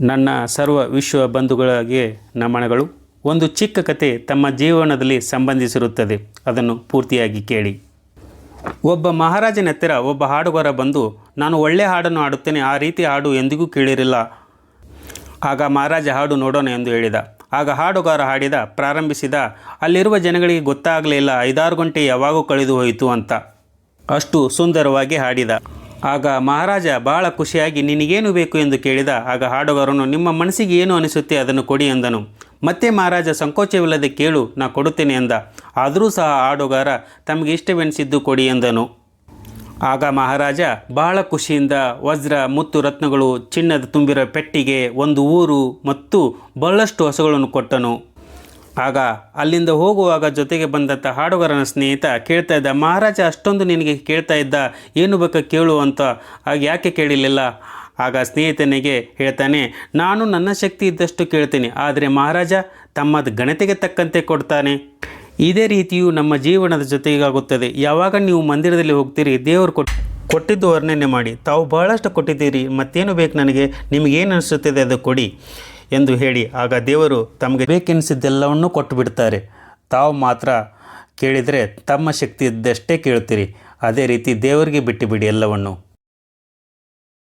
ನನ್ನ ಸರ್ವ ವಿಶ್ವ ಬಂಧುಗಳಿಗೆ ನಮನಗಳು. ಒಂದು ಚಿಕ್ಕ ಕತೆ ತಮ್ಮ ಜೀವನದಲ್ಲಿ ಸಂಬಂಧಿಸಿರುತ್ತದೆ. ಅದನ್ನು ಪೂರ್ತಿಯಾಗಿ ಕೇಳಿ. ಒಬ್ಬ ಮಹಾರಾಜನ ಹತ್ತಿರ ಒಬ್ಬ ಹಾಡುಗಾರ ಬಂದು, ನಾನು ಒಳ್ಳೆಯ ಹಾಡನ್ನು ಹಾಡುತ್ತೇನೆ, ಆ ರೀತಿ ಹಾಡು ಎಂದಿಗೂ ಕೇಳಿರಲಿಲ್ಲ. ಆಗ ಮಹಾರಾಜ ಹಾಡು ನೋಡೋಣ ಎಂದು ಹೇಳಿದ. ಆಗ ಹಾಡುಗಾರ ಹಾಡಿದ, ಪ್ರಾರಂಭಿಸಿದ, ಅಲ್ಲಿರುವ ಜನಗಳಿಗೆ ಗೊತ್ತಾಗಲಿಲ್ಲ ಐದಾರು ಗಂಟೆ ಯಾವಾಗೂ ಕಳೆದು ಹೋಯಿತು ಅಂತ ಅಷ್ಟು ಸುಂದರವಾಗಿ ಹಾಡಿದ. ಆಗ ಮಹಾರಾಜ ಬಹಳ ಖುಷಿಯಾಗಿ ನಿನಗೇನು ಬೇಕು ಎಂದು ಕೇಳಿದ. ಆಗ ಹಾಡುಗಾರನು, ನಿಮ್ಮ ಮನಸ್ಸಿಗೆ ಏನು ಅನಿಸುತ್ತೆ ಅದನ್ನು ಕೊಡಿ ಎಂದನು ಮತ್ತೆ ಮಹಾರಾಜ, ಸಂಕೋಚವಿಲ್ಲದೆ ಕೇಳು, ನಾ ಕೊಡುತ್ತೇನೆ ಎಂದ ಆದರೂ ಸಹ ಹಾಡುಗಾರ, ತಮಗೆ ಇಷ್ಟವೆನಿಸಿದ್ದು ಕೊಡಿ ಎಂದನು ಆಗ ಮಹಾರಾಜ ಬಹಳ ಖುಷಿಯಿಂದ ವಜ್ರ ಮುತ್ತು ರತ್ನಗಳು, ಚಿನ್ನದ ತುಂಬಿರೋ ಪೆಟ್ಟಿಗೆ, ಒಂದು ಊರು ಮತ್ತು ಬಹಳಷ್ಟು ಹಸುಗಳನ್ನು ಕೊಟ್ಟನು. ಆಗ ಅಲ್ಲಿಂದ ಹೋಗುವಾಗ ಜೊತೆಗೆ ಬಂದಂಥ ಹಾಡುಗಾರನ ಸ್ನೇಹಿತ ಕೇಳ್ತಾ ಇದ್ದ, ಮಹಾರಾಜ, ಅಷ್ಟೊಂದು ನಿನಗೆ ಕೇಳ್ತಾ ಇದ್ದ, ಏನು ಬೇಕು ಕೇಳು ಅಂತ. ಆಗ ಯಾಕೆ ಕೇಳಿರಲಿಲ್ಲ? ಆಗ ಸ್ನೇಹಿತನಿಗೆ ಹೇಳ್ತಾನೆ, ನಾನು ನನ್ನ ಶಕ್ತಿ ಇದ್ದಷ್ಟು ಕೇಳ್ತೀನಿ, ಆದರೆ ಮಹಾರಾಜ ತಮ್ಮದು ಗಣತೆಗೆ ತಕ್ಕಂತೆ ಕೊಡ್ತಾನೆ. ಇದೇ ರೀತಿಯು ನಮ್ಮ ಜೀವನದ ಜೊತೆಗಾಗುತ್ತದೆ ಯಾವಾಗ ನೀವು ಮಂದಿರದಲ್ಲಿ ಹೋಗ್ತೀರಿ, ದೇವರು ಕೊಟ್ಟು ಕೊಟ್ಟಿದ್ದು ವರ್ಣನೆ ಮಾಡಿ. ತಾವು ಬಹಳಷ್ಟು ಕೊಟ್ಟಿದ್ದೀರಿ, ಮತ್ತೇನು ಬೇಕು ನನಗೆ? ನಿಮಗೇನು ಅನಿಸುತ್ತದೆ ಅದು ಕೊಡಿ. ಎಂದು ಹೇಳಿ, ಆಗ ದೇವರು ತಮಗೆ ಬೇಕೆನಿಸಿದ್ದೆಲ್ಲವನ್ನೂ ಕೊಟ್ಟು ಬಿಡ್ತಾರೆ ತಾವು ಮಾತ್ರ ಕೇಳಿದರೆ ತಮ್ಮ ಶಕ್ತಿ ಇದ್ದಷ್ಟೇ ಕೇಳ್ತೀರಿ ಅದೇ ರೀತಿ ದೇವರಿಗೆ ಬಿಟ್ಟುಬಿಡಿ ಎಲ್ಲವನ್ನು.